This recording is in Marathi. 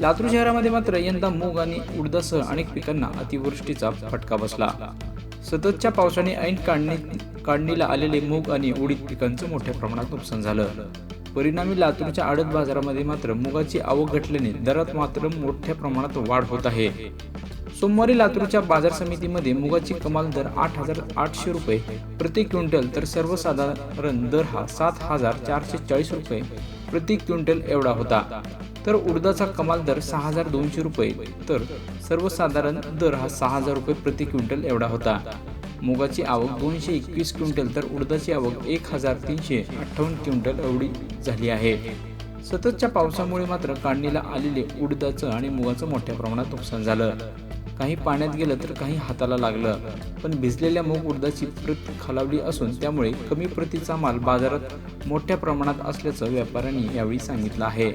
लातूर शहरामध्ये मात्र यंदा मूग आणि उडदासह अनेक पिकांना अतिवृष्टीचा फटका बसला. सततच्या पावसाने ऐन काढणी काढणीला आलेले मूग आणि उडीद पिकांचं मोठ्या प्रमाणात नुकसान झालं. परिणामी लातूरच्या आडत बाजारामध्ये मात्र मुगाची आवक घटल्याने दरात मात्र मोठ्या प्रमाणात वाढ होत आहे. सोमवारी लातूरच्या बाजार समितीमध्ये मुगाची कमाल दर आठ हजार आठशे रुपये प्रति क्विंटल तर सर्वसाधारण दर हा सात हजार चारशे चाळीस रुपये प्रति क्विंटल एवढा होता. तर उडदाचा कमाल दर सहा हजार दोनशे रुपये तर सर्वसाधारण दर हा सहा हजार रुपये प्रति क्विंटल एवढा होता. मुगाची आवक दोनशे एकवीस क्विंटल तर उडदाची आवक एक हजार तीनशे अठ्ठावन्न क्विंटल एवढी झाली आहे. सततच्या पावसामुळे मात्र काढणीला आलेले उडदाचं आणि मुगाचं मोठ्या प्रमाणात नुकसान झालं. काही पाण्यात गेलं तर काही हाताला लागलं. पण भिजलेल्या मूग उडदाची प्रत खालावली असून त्यामुळे कमी प्रतीचा माल बाजारात मोठ्या प्रमाणात असल्याचं व्यापाऱ्यांनी यावेळी सांगितलं आहे.